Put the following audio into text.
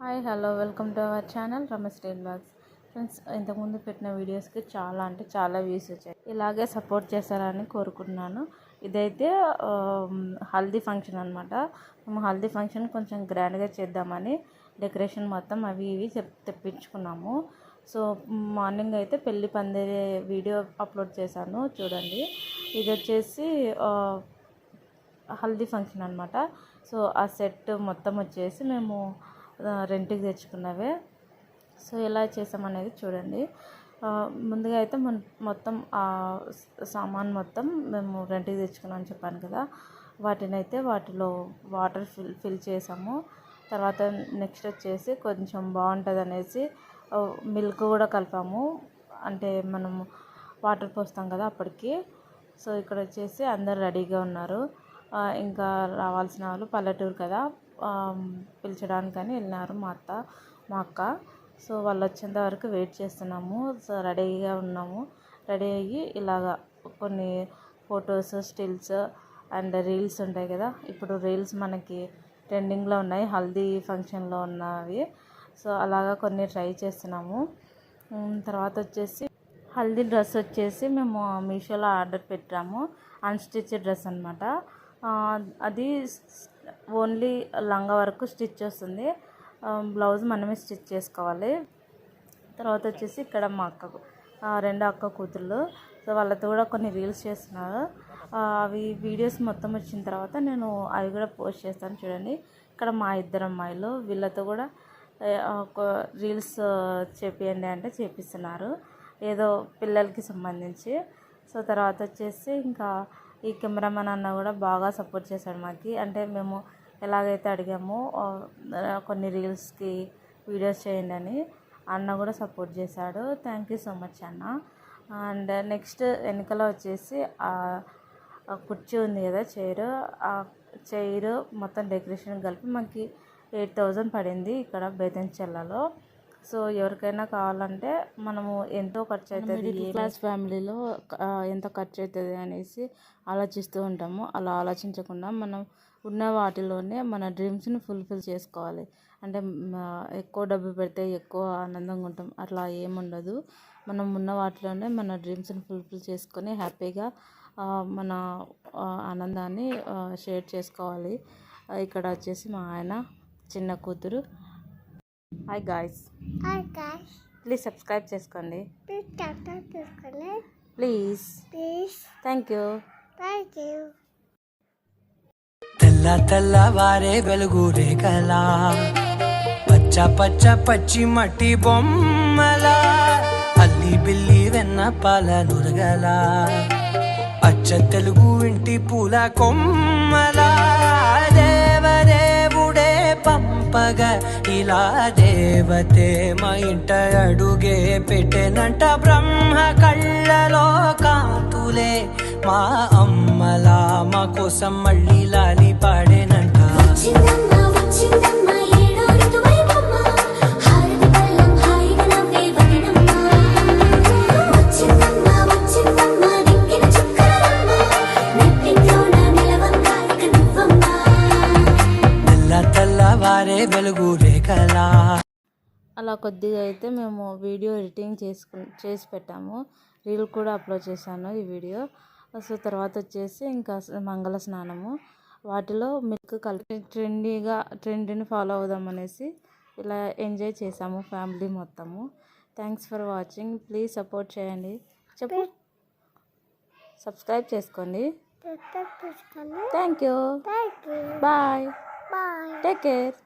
Hi hello welcome to our channel Ramesh daily vlogs. Friends ఇంతకుముందు పెట్టిన వీడియోస్కి చాలా అంటే చాలా వ్యూస్ వచ్చాయి. ఇలాగే సపోర్ట్ చేస్తారని కోరుకుంటున్నాను. ఇదైతే హల్దీ ఫంక్షన్ అనమాట మేము హల్దీ ఫంక్షన్ కొంచెం గ్రాండ్గా చేద్దామని డెకరేషన్ మొత్తం అవి ఇవి చెప్ తెప్పించుకున్నాము. సో మార్నింగ్ అయితే పెళ్ళి పందిరి వీడియో అప్లోడ్ చేశాను చూడండి. ఇది వచ్చేసి హల్దీ ఫంక్షన్ అనమాట సో ఆ సెట్ మొత్తం వచ్చేసి మేము రెంట్కి తెచ్చుకున్నవే. సో ఎలా చేసామనేది చూడండి. ముందుగా అయితే మన మొత్తం సామాన్ మొత్తం మేము రెంట్కి తెచ్చుకున్నాం అని చెప్పాను కదా. వాటిని అయితే వాటిలో వాటర్ ఫిల్ ఫిల్ చేసాము. తర్వాత నెక్స్ట్ వచ్చేసి కొంచెం బాగుంటుంది అనేసి మిల్క్ కూడా కలిపాము. అంటే మనము వాటర్ పోస్తాం కదా అప్పటికి. సో ఇక్కడ వచ్చేసి అందరు రెడీగా ఉన్నారు. ఇంకా రావాల్సిన వాళ్ళు పల్లెటూరు కదా. పిలిచడానికని వెళ్ళినారు మా అత్త మా అక్క. సో వాళ్ళు వచ్చేంత వరకు వెయిట్ చేస్తున్నాము. సో రెడీగా ఉన్నాము. రెడీ అయ్యి ఇలాగా కొన్ని ఫొటోస్ స్టిల్స్ అండ్ రీల్స్ ఉంటాయి కదా. ఇప్పుడు రీల్స్ మనకి ట్రెండింగ్లో ఉన్నాయి. హల్దీ ఫంక్షన్లో ఉన్నవి. సో అలాగా కొన్ని ట్రై చేస్తున్నాము. తర్వాత వచ్చేసి హల్దీ డ్రెస్ వచ్చేసి మేము మీషోలో ఆర్డర్ పెట్టాము. అన్స్టిచ్ డ్రెస్ అనమాట అది ఓన్లీ లంగా వరకు స్టిచ్ వస్తుంది. బ్లౌజ్ మనమే స్టిచ్ చేసుకోవాలి. తర్వాత వచ్చేసి ఇక్కడ మా అక్కకు రెండో అక్క కూతుళ్ళు సో వాళ్ళతో కూడా కొన్ని రీల్స్ చేస్తున్నారు. అవి వీడియోస్ మొత్తం వచ్చిన తర్వాత నేను అవి కూడా పోస్ట్ చేస్తాను చూడండి. ఇక్కడ మా ఇద్దరు అమ్మాయిలు వీళ్ళతో కూడా ఒక రీల్స్ చేపియండి అంటే చేపిస్తున్నారు. ఏదో పిల్లలకి సంబంధించి. సో తర్వాత వచ్చేసి ఇంకా ఈ కెమెరామెన్ అన్న కూడా బాగా సపోర్ట్ చేశాడు మాకు. అంటే మేము ఎలాగైతే అడిగామో కొన్ని రీల్స్కి వీడియోస్ చేయండి అని అన్న కూడా సపోర్ట్ చేశాడు. థ్యాంక్ యూ సో మచ్ అన్న. అండ్ నెక్స్ట్ వెనకాల వచ్చేసి ఆ కుర్చీ ఉంది కదా చైర్. ఆ చైర్ మొత్తం డెకరేషన్ కలిపి మనకి ఎయిట్ థౌజండ్ పడింది ఇక్కడ బేతంచెల్లలో సో ఎవరికైనా కావాలంటే మనము ఎంతో ఖర్చు అవుతుంది మిడిల్ క్లాస్ ఫ్యామిలీలో ఎంత ఖర్చు అవుతుంది అనేసి ఆలోచిస్తూ ఉంటాము. అలా ఆలోచించకుండా మనం ఉన్న వాటిలోనే మన డ్రీమ్స్ని ఫుల్ఫిల్ చేసుకోవాలి. అంటే ఎక్కువ డబ్బు పెడితే ఎక్కువ ఆనందంగా ఉంటాం. అట్లా ఏముండదు. మనం ఉన్న వాటిలోనే మన డ్రీమ్స్ని ఫుల్ఫిల్ చేసుకొని హ్యాపీగా మన ఆనందాన్ని షేర్ చేసుకోవాలి. ఇక్కడ వచ్చేసి మా ఆయన చిన్న కూతురు. Hi guys Hi guys, please subscribe చేసుకోండి. Please subscribe to the channel. Please Please, thank you thank you. తెల్ల తెల్లవారే వెలుగు రేఖలా పచ్చ పచ్చ పచ్చి మట్టి బొమ్మలా అల్లి బిల్లి వెన్న పాల నురగలా అచ్చ తెలుగు ఇంటి పూల కొమ్మలా. పంపగా ఇలా దేవతే మా ఇంట అడుగే పెట్టెనంట బ్రహ్మ కళ్ళలో కాతులే. మా అమ్మలా మా కోసం మళ్ళీ లాలి పాడి వెలుగు రేఖలా. అలా కొద్దిగా అయితే మేము వీడియో ఎడిటింగ్ చేసుకు చేసి పెట్టాము. రీల్ కూడా అప్లోడ్ చేశాను ఈ వీడియో. సో తర్వాత వచ్చేసి ఇంకా మంగళ స్నానము. వాటిలో మిల్క్ కలిపి ట్రెండీగా ట్రెండ్ని ఫాలో అవుదాం అనేసి ఇలా ఎంజాయ్ చేసాము ఫ్యామిలీ మొత్తము. Thanks for watching. Please support చేయండి. చెప్పు. సబ్స్క్రైబ్ చేసుకోండి. Thank you. Bye. Take care.